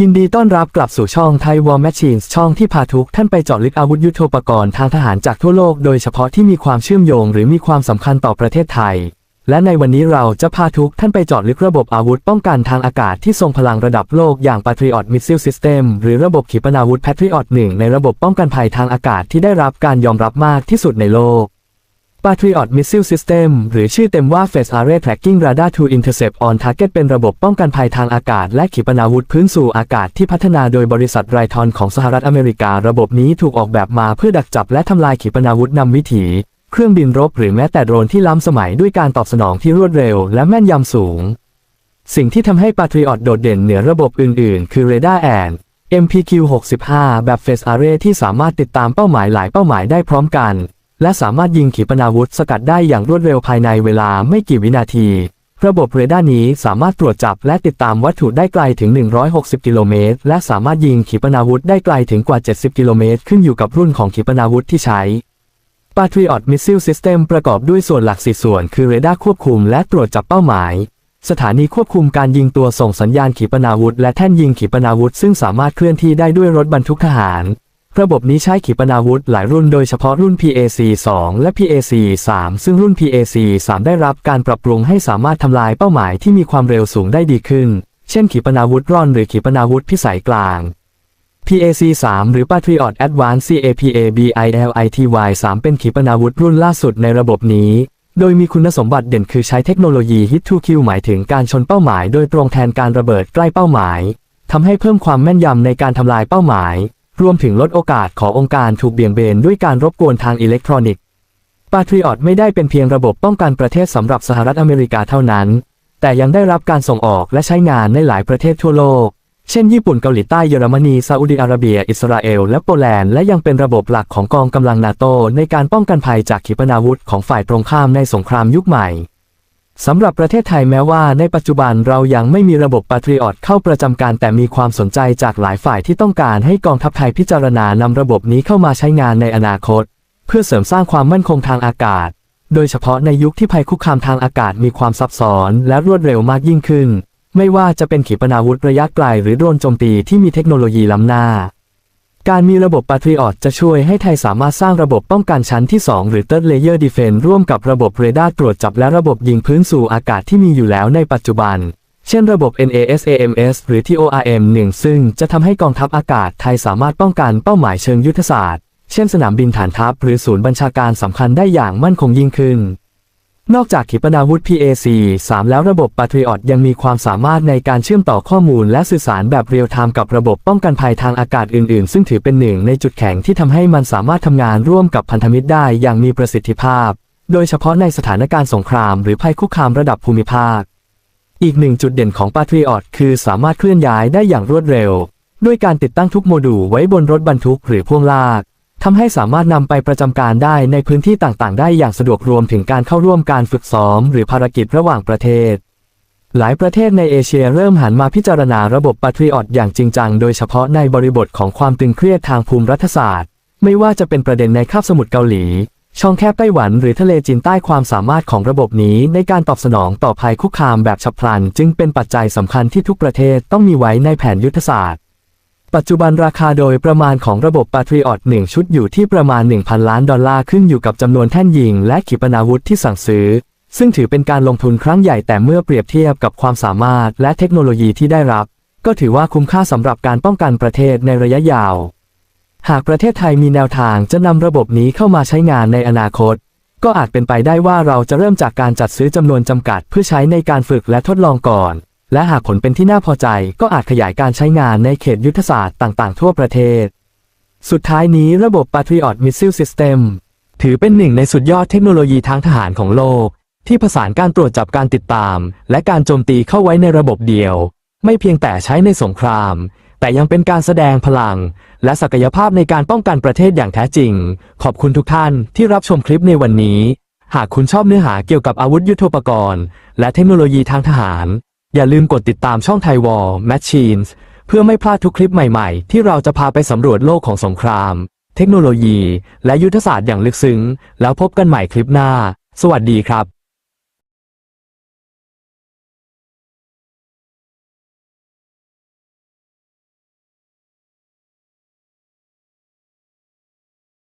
ยินดีต้อนรับกลับสู่ช่องไทยวอลแมชชีนช่องที่พาทุกท่านไปเจาะลึกอาวุธยุโทโธปกรณ์ทางทหารจากทั่วโลกโดยเฉพาะที่มีความเชื่อมโยงหรือมีความสำคัญต่อประเทศไทย และในวันนี้เราจะพาทุกท่านไปเจาะลึกระบบอาวุธป้องกันทางอากาศที่ทรงพลังระดับโลกอย่าง Patriot Missile System หรือระบบขีปนาวุธ Patriot 1ในระบบป้องกันภัยทางอากาศที่ได้รับการยอมรับมากที่สุดในโลก Patriot Missile System หรือชื่อเต็มว่า Phased Array Tracking Radar to Intercept on Target เป็นระบบป้องกันภัยทางอากาศ และขีปนาวุธพื้นสู่อากาศที่พัฒนาโดยบริษัทไรทอนของสหรัฐอเมริกา ระบบนี้ถูกออกแบบมาเพื่อดักจับและทำลายขีปนาวุธนำวิถี เครื่องบินรบหรือแม้แต่โดรนที่ล้ำสมัยด้วยการตอบสนองที่รวดเร็ว และแม่นยำสูง สิ่งที่ทำให้ Patriot โดดเด่นเหนือระบบอื่น ๆ คือ Radar and MPQ-65 แบบ Phased Array ที่สามารถติดตามเป้าหมายหลายเป้าหมายได้พร้อมกัน และสามารถยิงขีปนาวุธสกัดได้อย่างรวดเร็วภายในเวลาไม่กี่วินาที ระบบเรดาร์นี้สามารถตรวจจับและติดตามวัตถุได้ไกลถึง 160 กิโลเมตร และสามารถยิงขีปนาวุธได้ไกลถึงกว่า 70 กิโลเมตร ขึ้นอยู่กับรุ่นของขีปนาวุธที่ใช้ Patriot Missile System ประกอบด้วยส่วนหลักสี่ส่วน คือเรดาร์ควบคุมและตรวจจับเป้าหมาย สถานีควบคุมการยิงตัวส่งสัญญาณขีปนาวุธ และแท่นยิงขีปนาวุธ ซึ่งสามารถเคลื่อนที่ได้ด้วยรถบรรทุกทหาร ระบบนี้ใช้ขีปนาวุธหลายรุ่นโดยเฉพาะรุ่น PAC-2 และ PAC-3 ซึ่งรุ่น PAC-3 ได้รับการปรับปรุงให้สามารถทำลายเป้าหมายที่มีความเร็วสูงได้ดีขึ้น เช่นขีปนาวุธร่อนหรือขีปนาวุธพิสัยกลาง PAC-3 หรือ Patriot Advanced CAPABILITY-3 เป็นขีปนาวุธรุ่นล่าสุดในระบบนี้ โดยมีคุณสมบัติเด่นคือใช้เทคโนโลยี Hit to Kill หมายถึงการชนเป้าหมาย โดยตรงแทนการระเบิดใกล้เป้าหมายทำให้เพิ่มความแม่นยำในการทำลายเป้าหมาย รวมถึงลดโอกาสขององค์การถูกเบี่ยงเบนด้วยการรบกวนทางอิเล็กทรอนิกส์ Patriot ไม่ได้เป็นเพียงระบบป้องกันประเทศสำหรับสหรัฐอเมริกาเท่านั้น แต่ยังได้รับการส่งออกและใช้งานในหลายประเทศทั่วโลก เช่น ญี่ปุ่นเกาหลีใต้เยอรมนีซาอุดิอาระเบีย อิสราเอล และโปแลนด์และยังเป็นระบบหลักของกองกำลังนาโตในการป้องกันภัยจากขีปนาวุธของฝ่ายตรงข้ามในสงครามยุคใหม่ สำหรับประเทศไทยแม้ว่าในปัจจุบันเรายังไม่มีระบบปาตริออตเข้าประจำการแต่มีความสนใจจากหลายฝ่ายที่ต้องการให้กองทัพไทยพิจารณานำระบบนี้เข้ามาใช้งานในอนาคต เพื่อเสริมสร้างความมั่นคงทางอากาศ โดยเฉพาะในยุคที่ภัยคุกคามทางอากาศมีความซับซ้อนและรวดเร็วมากยิ่งขึ้น ไม่ว่าจะเป็นขีปนาวุธระยะไกลหรือโดรนโจมตีที่มีเทคโนโลยีล้ำหน้า การมีระบบ Patriot จะช่วยให้ไทยสามารถสร้างระบบป้องกันชั้นที่ 2 หรือ Third Layer Defense ร่วมกับระบบเรดาร์ตรวจจับและระบบยิงพื้นสู่อากาศที่มีอยู่แล้วในปัจจุบัน เช่นระบบ NASAMS หรือ TORM-1 ซึ่งจะทำให้กองทัพอากาศไทยสามารถป้องกันเป้าหมายเชิงยุทธศาสตร์ เช่นสนามบินฐานทัพหรือศูนย์บัญชาการสำคัญได้อย่างมั่นคงยิ่งขึ้น นอกจากขีปนาวุธ PAC 3 แล้วระบบ Patriot ยังมีความสามารถในการเชื่อมต่อข้อมูลและสื่อสารแบบเรียลไทม์กับระบบป้องกันภัยทางอากาศอื่นๆ ซึ่งถือเป็นหนึ่งในจุดแข็งที่ทำให้มันสามารถทำงานร่วมกับพันธมิตรได้อย่างมีประสิทธิภาพ โดยเฉพาะในสถานการณ์สงครามหรือภัยคุกคามระดับภูมิภาค อีกหนึ่งจุดเด่นของ Patriot คือสามารถเคลื่อนย้ายได้อย่างรวดเร็ว ด้วยการติดตั้งทุกโมดูลไว้บนรถบรรทุกหรือพ่วงลาก ทำให้สามารถนำไปประจำการได้ในพื้นที่ต่างๆ ได้อย่างสะดวกรวมถึงการเข้าร่วมการฝึกซ้อม หรือภารกิจระหว่างประเทศ หลายประเทศในเอเชียเริ่มหันมาพิจารณาระบบ Patriot อย่างจริงจัง โดยเฉพาะในบริบทของความตึงเครียดทางภูมิรัฐศาสตร์ ไม่ว่าจะเป็นประเด็นในคาบสมุทรเกาหลี ช่องแคบไต้หวันหรือทะเลจีนใต้ความสามารถของระบบนี้ ในการตอบสนองต่อภัยคุกคามแบบฉับพลัน จึงเป็นปัจจัยสำคัญที่ทุกประเทศต้องมีไว้ในแผนยุทธศาสตร์ ปัจจุบันราคาโดยประมาณของระบบ Patriot 1 ชุดอยู่ที่ประมาณ 1,000 ล้านดอลลาร์ขึ้นอยู่กับจำนวนแท่นยิงและขีปนาวุธที่สั่งซื้อ ซึ่งถือเป็นการลงทุนครั้งใหญ่แต่เมื่อเปรียบเทียบกับความสามารถและเทคโนโลยีที่ได้รับ ก็ถือว่าคุ้มค่าสำหรับการป้องกันประเทศในระยะยาว หากประเทศไทยมีแนวทางจะนำระบบนี้เข้ามาใช้งานในอนาคต ก็อาจเป็นไปได้ว่าเราจะเริ่มจากการจัดซื้อจำนวนจำกัด เพื่อใช้ในการฝึกและทดลองก่อน และหากผลเป็นที่น่าพอใจก็อาจขยายการใช้งานในเขตยุทธศาสตร์ต่างๆ ทั่วประเทศ สุดท้ายนี้ระบบ Patriot Missile System ถือเป็นหนึ่งในสุดยอดเทคโนโลยีทางทหารของโลก ที่ผสานการตรวจจับการติดตาม และการโจมตีเข้าไว้ในระบบเดียว ไม่เพียงแต่ใช้ในสงคราม แต่ยังเป็นการแสดงพลัง และศักยภาพในการป้องกันประเทศอย่างแท้จริง ขอบคุณทุกท่านที่รับชมคลิปในวันนี้ หากคุณชอบเนื้อหาเกี่ยวกับอาวุธยุทโธปกรณ์ และเทคโนโลยีทางทหาร อย่าลืมกดติดตามช่องไทยวอลแมชชีนส์เพื่อไม่พลาดทุกคลิปใหม่ๆ ที่เราจะพาไปสำรวจโลกของสงคราม เทคโนโลยี และยุทธศาสตร์อย่างลึกซึ้ง แล้วพบกันใหม่คลิปหน้า สวัสดีครับ